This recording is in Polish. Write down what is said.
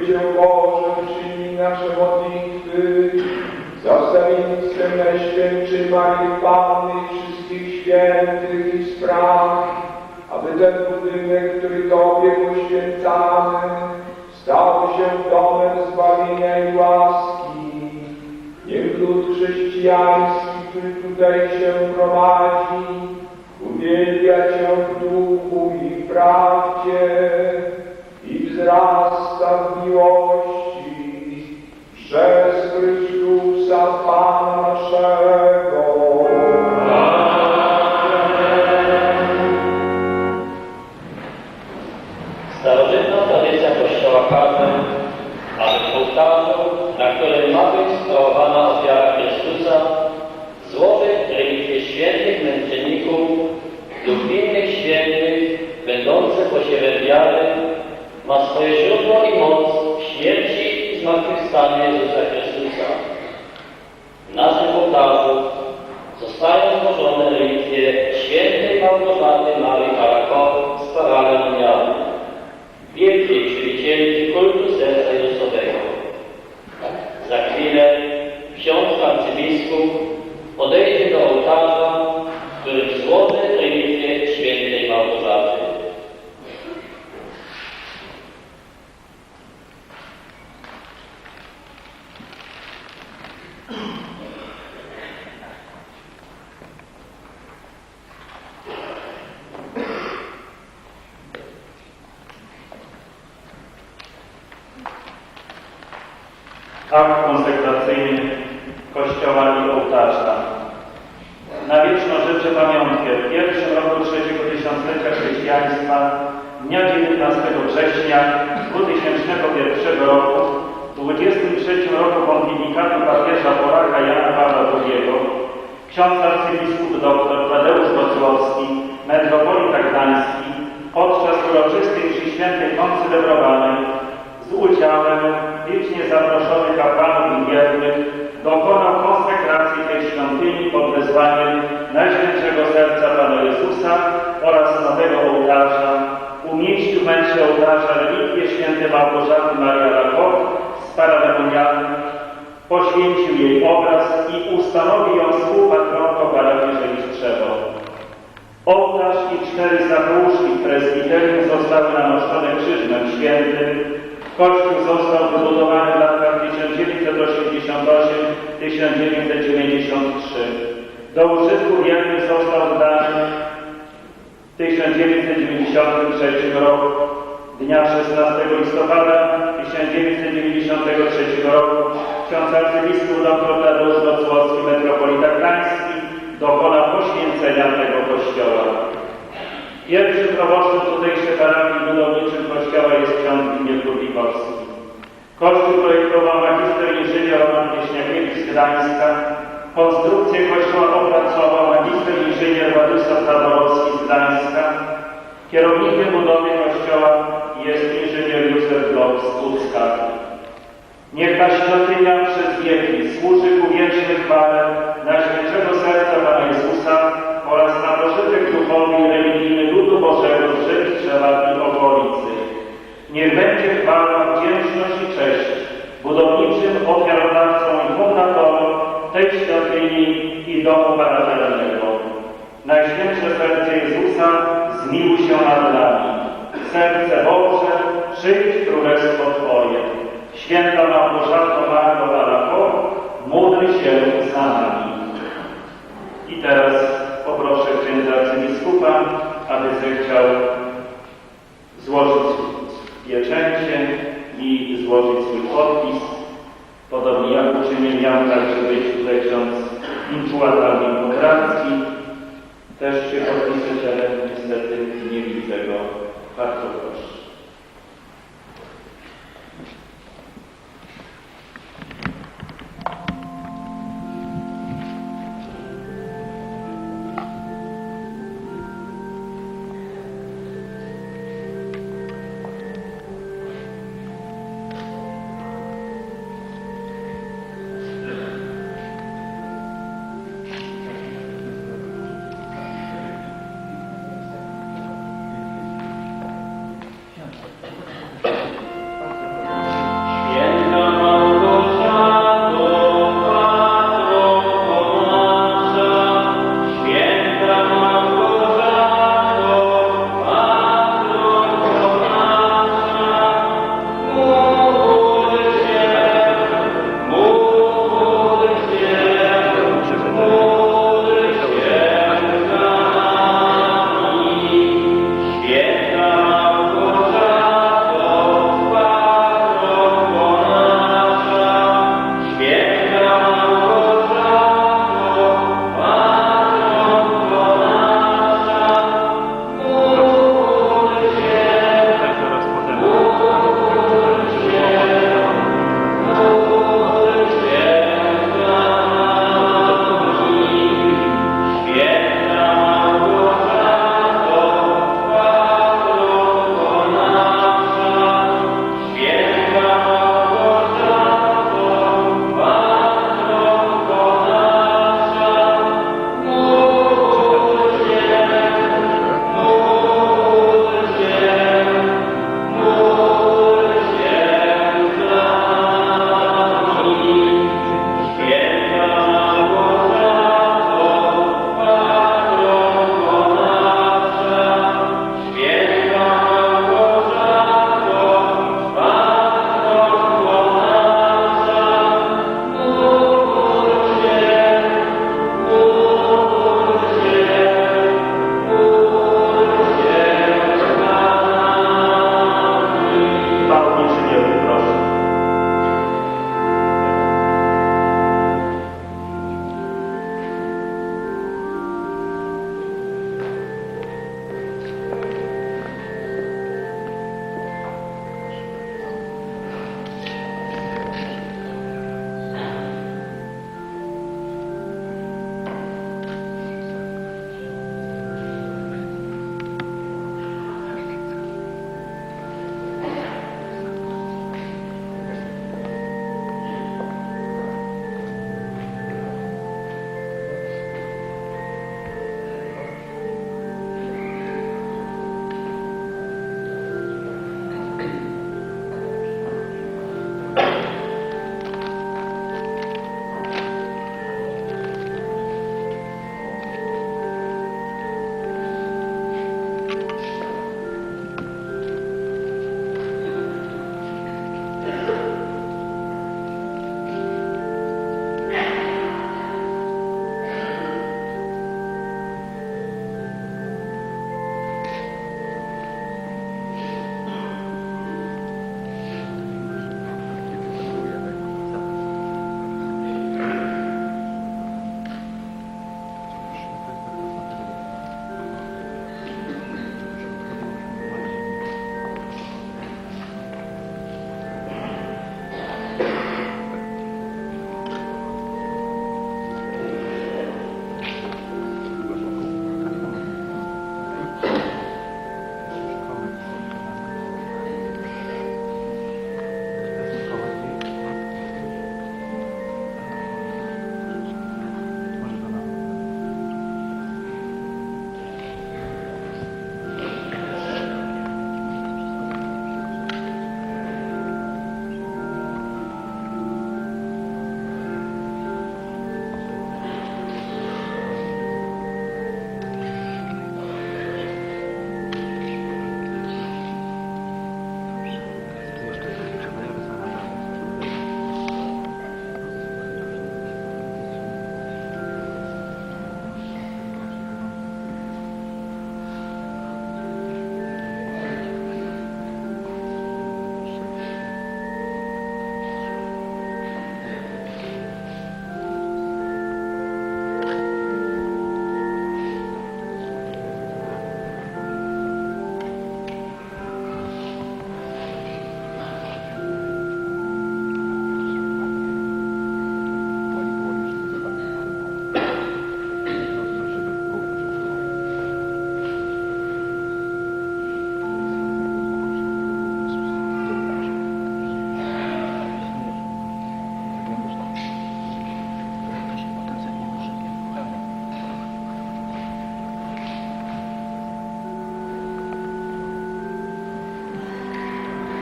Cię Boże przyjmij nasze modlitwy, za wstawiennictwem Najświętszej Marii Panny wszystkich świętych i spraw, aby ten budynek, który Tobie poświęcamy, stał się domem zbawienia i łaski. Niech lud chrześcijański, który tutaj się gromadzi, uwielbia Cię w duchu i w prawdzie wzrasta w miłości przez Chrystusa Pana naszego. Starożytna tradycja Kościoła każe, aby ołtarzu, na którym ma być sprawowana ofiara Chrystusa, złożyć relikwie świętych męczenników lub innych świętych, będące wiary, ma swoje źródło i moc w śmierci i zmartwychwstaniu Jezusa Chrystusa. W naszym ołtarzu zostają złożone relikwie świętej Małgorzaty Marii Arako z paralemonialnym wielkiej czcicielki kultu serca Jezusowego. Za chwilę ksiądz arcybiskup podejdzie do ołtarza, w którym złoży relikwie świętej Małgorzaty. Akt konsekracyjny Kościoła i ołtarza. Na wieczną życzę pamiątkę w pierwszym roku trzeciego tysiąclecia chrześcijaństwa dnia 19 września 2001 roku, w 23 roku pontyfikatu papieża Polaka Jana Pawła II, ksiądz arcybiskup dr Tadeusz Wocłowski, metropolita gdański, podczas uroczystej mszy świętej koncelebrowanej z udziałem licznie zaproszonych Małgorzaty Maria Lakot z paralemonialnym, poświęcił jej obraz i ustanowił ją współpatronką parafii Żelistrzewo. Ołtarz i cztery zapłuszki w prezbiterium zostały nanoszone krzyżem świętym. Kościół został wybudowany w latach 1988-1993. Do użytku wiernych został zdany w 1993 roku. Dnia 16 listopada 1993 roku ksiądz arcybiskup dr Tadeusz Wocłowski, metropolita gdański, dokona poświęcenia tego kościoła. Pierwszym proboszczem tutejszej parafii budowniczym kościoła jest ksiądz Zbigniew Kurlikowski. Kościół projektował magister inżynier Roman Wieśniakiewicz z Gdańska. Konstrukcję kościoła opracował magister inżynier Władysław Zaborowski z Gdańska. Kierownikiem budowy kościoła jest inżynier Józef Blok z Pucka. Niech ta świątynia przez wieki służy ku wiecznej chwale Najświętszego Serca Pana Jezusa oraz na pożytek duchowy i religijny ludu Bożego z Drzewa i okolicy. Niech będzie chwała, wdzięczność i cześć budowniczym ofiarodawcom i fundatorom tej świątyni i domu parafialnego. Najświętsze Serce Jezusa zmiłuj się nad nami. Serce Boże, przyjdź królestwo Twoje. Święta Małgorzato Mario Alako, módl się za nami. I teraz poproszę księdza arcybiskupa, aby zechciał złożyć pieczęcie i złożyć swój podpis. Podobnie jak uczynił miał także być tutaj ksiądz Intuatalny